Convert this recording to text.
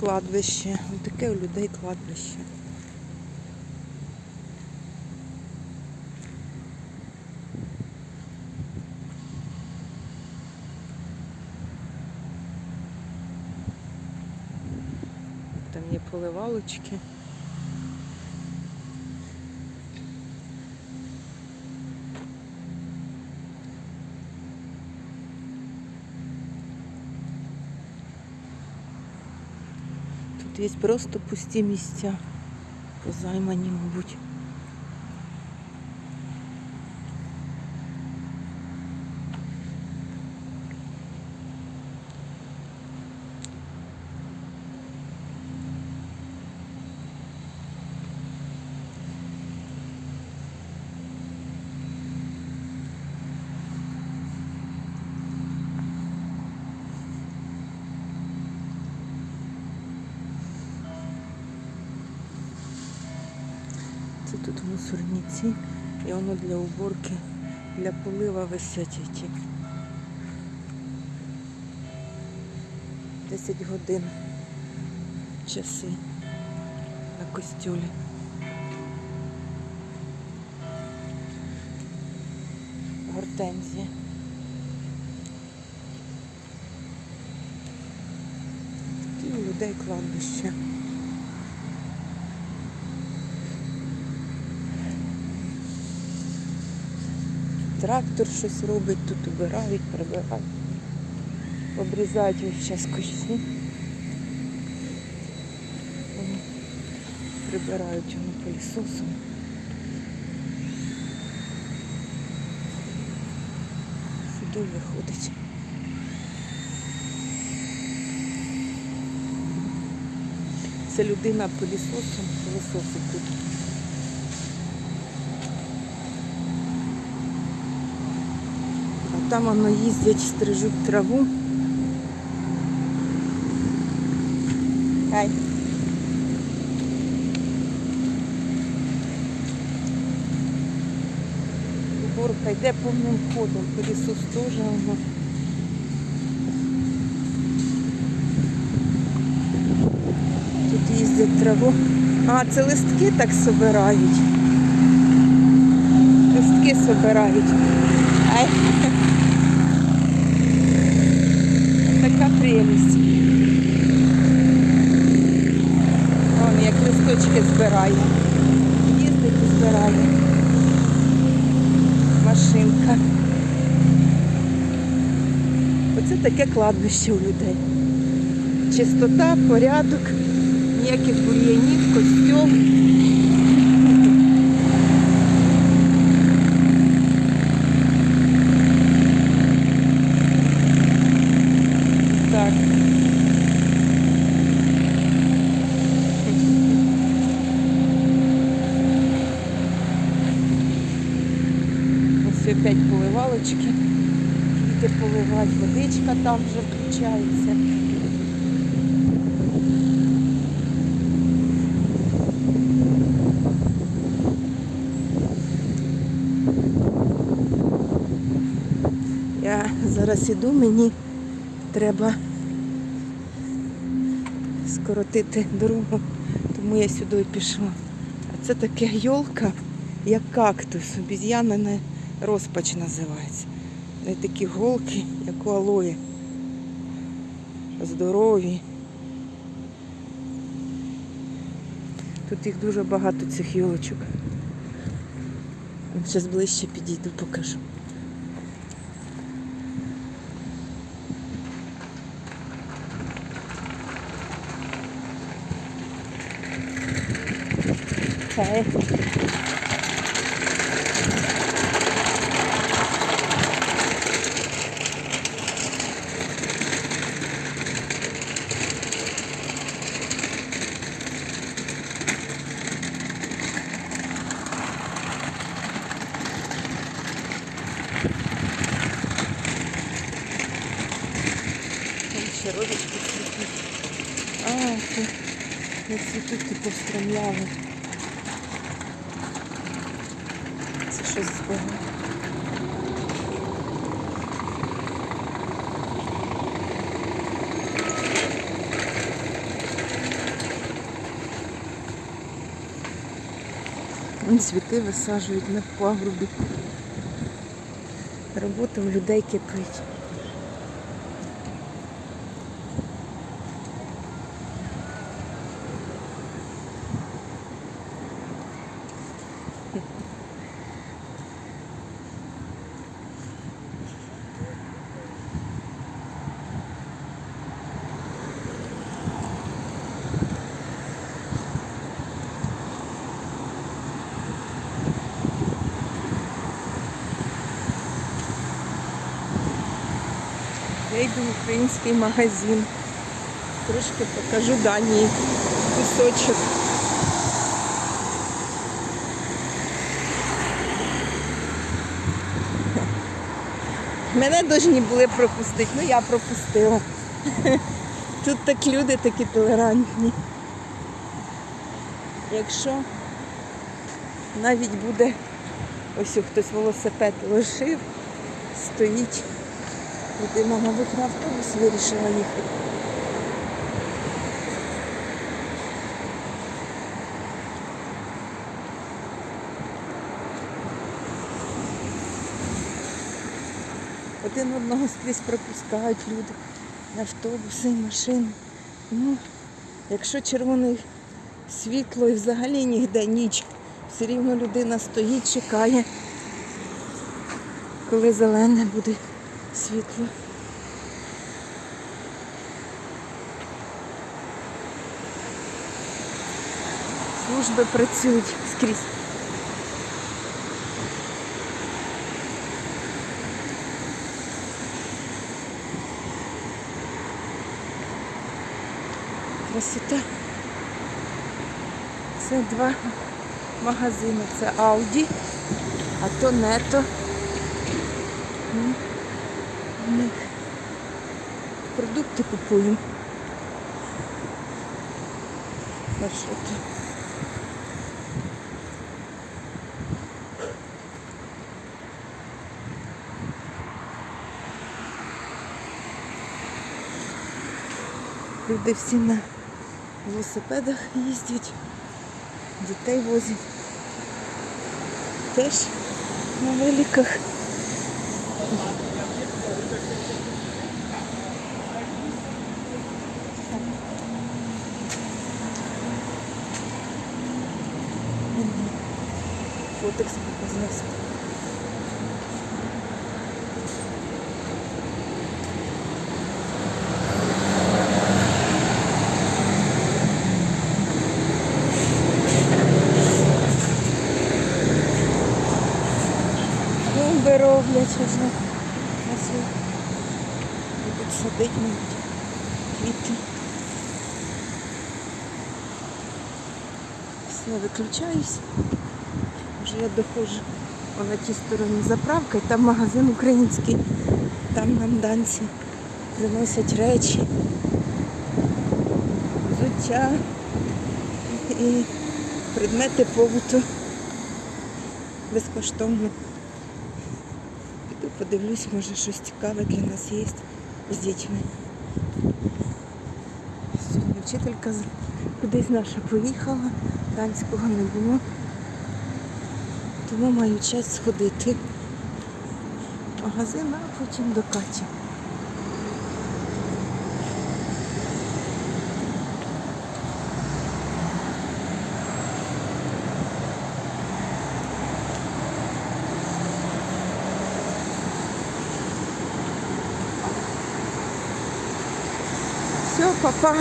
кладбище. Таке у людей кладбище. Там є поливалочки. Є просто пусті місця, позаймані, мабуть. Тут мусорниці, і воно для уборки, для полива висять ті. 10 годин часи на костюлі. Гортензія. І у людей кладбище. Трактор щось робить, тут убирають, прибирають. Обрізають весь час кущі. Прибирають воно пилісосом. Сюди виходить. Це людина пилісосом пилісосить тут. Там воно їздять, стрижуть траву. Ай. Уборка йде повним ходом, пилісос теж воно. Тут їздять траву. А, це листки так собирають. Листки собирають. Ай. Така прелість. Вон як листочки збирає. Їздить і збирає. Машинка. Оце таке кладбище у людей. Чистота, порядок, ніяких бур'янів, костюм. Ось опять поливалочки. Діти поливають, водичка там вже включається. Я зараз іду, мені треба скоротити дорогу, тому я сюди пішла. А це така йолка, як кактус, обіз'янина розпач називається. Не такі голки, як у алої. Здорові. Тут їх дуже багато цих йолочок. Зараз ближче підійду, покажу. Там ще родички цвітуть. А, тут не типу стремляли. щось з Богом. Цвіти висаджують на пагорбі. Роботи в людей кипить. Я йду в український магазин. Трошки покажу Данії кусочок. Мене повинні були пропустити, ну я пропустила. Тут так люди такі толерантні. Якщо навіть буде ось хтось велосипед лишив, стоїть. Людина, мабуть, на автобус вирішила їхати. Один одного скрізь пропускають люди, автобуси, машини. Ну, якщо червоне світло і взагалі ніде ніч, все рівно людина стоїть, чекає, коли зелене буде світло. Служби працюють скрізь. Красота. Це два магазини. Це Audi, а то Нето. Ми продукти купуємо. А? Люди всі на велосипедах їздять, дітей возять. Теж на великах. Фотекс показався. Клумби роблять світ. Будуть садити, мабуть, квіти. Все, виключаюсь. Вже я доходжу на тій стороні заправка, і там магазин український. Там нам данці приносять речі, взуття і предмети побуту безкоштовно. Піду подивлюсь, може щось цікаве для нас є з дітьми. Вчителька кудись наша поїхала, данського не було. Тому маю час сходити в магазин, а потім до Каті. Все, папа.